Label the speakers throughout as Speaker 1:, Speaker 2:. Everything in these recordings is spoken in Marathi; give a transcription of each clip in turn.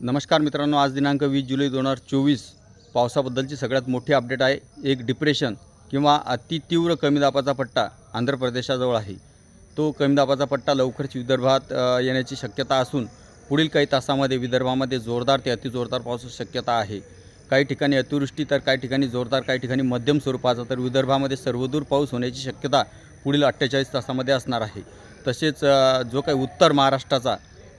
Speaker 1: नमस्कार मित्रांनो आज दिनांक वीस जुलै दोन हजार चोवीस. पावसाबद्दलची सगळ्यात मोठी अपडेट आहे. एक डिप्रेशन किंवा अति तीव्र कमी दाबाचा पट्टा आंध्र प्रदेशाजवळ आहे. तो कमी दाबाचा पट्टा लवकरच विदर्भात येण्याची शक्यता असून पुढील काही तासामध्ये विदर्भामध्ये जोरदार ते अतिजोरदार पावसाची शक्यता आहे. काही ठिकाणी अतिवृष्टी तर काही ठिकाणी जोरदार काही ठिकाणी मध्यम स्वरूपाचा तर विदर्भामध्ये सर्वदूर पाऊस होण्याची शक्यता पुढील अठ्ठेचाळीस तासामध्ये असणार आहे. तसेच जो काही उत्तर महाराष्ट्राचा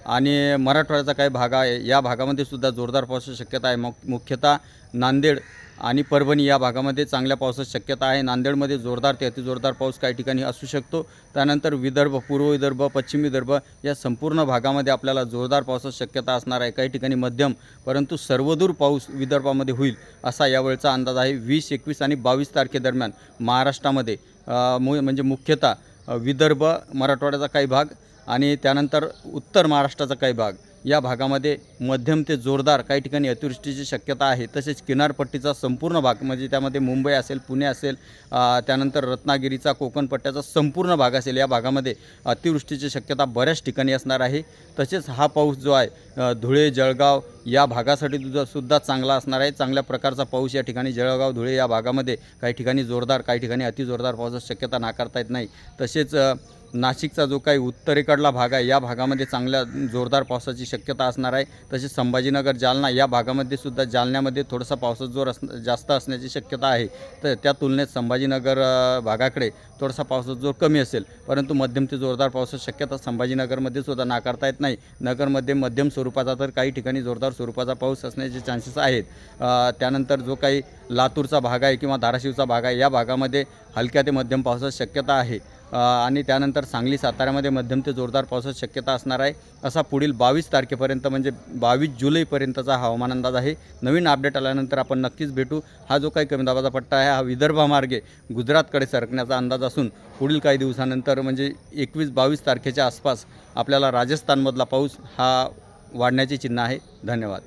Speaker 1: आणि मराठवाड्याचा काही भाग आहे या भागामध्ये सुद्धा जोरदार पावसाची शक्यता आहे. मु मुख्यतः नांदेड आणि परभणी या भागामध्ये चांगल्या पावसाची शक्यता आहे. नांदेडमध्ये जोरदार ते अतिजोरदार पाऊस काही ठिकाणी असू शकतो. त्यानंतर विदर्भ पूर्व विदर्भ पश्चिम विदर्भ या संपूर्ण भागामध्ये आपल्याला जोरदार पावसाची शक्यता असणार आहे. काही ठिकाणी मध्यम परंतु सर्वदूर पाऊस विदर्भामध्ये होईल असा यावेळचा अंदाज आहे. वीस एकवीस आणि बावीस तारखेदरम्यान महाराष्ट्रामध्ये मु म्हणजे मुख्यतः विदर्भ मराठवाड्याचा काही भाग आणि त्यानंतर उत्तर महाराष्ट्राचा काही भाग. या भागामध्ये मध्यम ते जोरदार काही ठिकाणी अतिवृष्टीची शक्यता आहे. तसेच किनारपट्टीचा संपूर्ण भाग म्हणजे त्यामध्ये मुंबई असेल पुणे असेल त्यानंतर रत्नागिरीचा कोकणपट्ट्याचा संपूर्ण भाग असेल या भागामध्ये अतिवृष्टीची शक्यता बऱ्याच ठिकाणी असणार आहे. तसेच हा पाऊस जो आहे धुळे जळगाव या भागासाठी सुद्धा सुद्धा चांगला असणार आहे. चांगल्या प्रकारचा पाऊस या ठिकाणी जळगाव धुळे या भागामध्ये काही ठिकाणी जोरदार काही ठिकाणी अतिजोरदार पावसाची शक्यता नाकारता येत नाही. तसेच नाशिकचा जो काही उत्तरेकडला भाग आहे या भागामध्ये चांगल्या जोरदार पावसाची शक्यता असणार आहे. तसेच संभाजीनगर जालना या भागामध्ये सुद्धा जालन्यामध्ये थोडासा पावसाचा जोर अस जास्त असण्याची शक्यता आहे. तर त्या तुलनेत संभाजीनगर भागाकडे थोडासा पावसाचा जोर कमी असेल. परंतु मध्यम ते जोरदार पावसाची शक्यता संभाजीनगरमध्ये सुद्धा नाकारता येत नाही. नगरमध्ये मध्यम स्वरूपाचा तर काही ठिकाणी जोरदार स्वरूपाचा पाऊस असण्याचे चान्सेस आहेत. त्यानंतर जो काही लातूरचा भाग आहे किंवा धाराशिवचा भाग आहे या भागामध्ये हलक्या ते मध्यम पावसाची शक्यता आहे. आणि त्यानंतर सांगली साताऱ्यामध्ये मध्यम ते जोरदार पावसाची शक्यता असणार आहे. असा पुढील बावीस तारखेपर्यंत म्हणजे बावीस जुलैपर्यंतचा हवामान अंदाज आहे. नवीन अपडेट आल्यानंतर आपण नक्कीच भेटू. हा जो काही कमी दाबाचा पट्टा आहे हा विदर्भामार्गे गुजरातकडे सरकण्याचा अंदाज असून पुढील काही दिवसानंतर म्हणजे एकवीस बावीस तारखेच्या आसपास आपल्याला राजस्थानमधला पाऊस हा वाढण्याची चिन्ह आहे. धन्यवाद.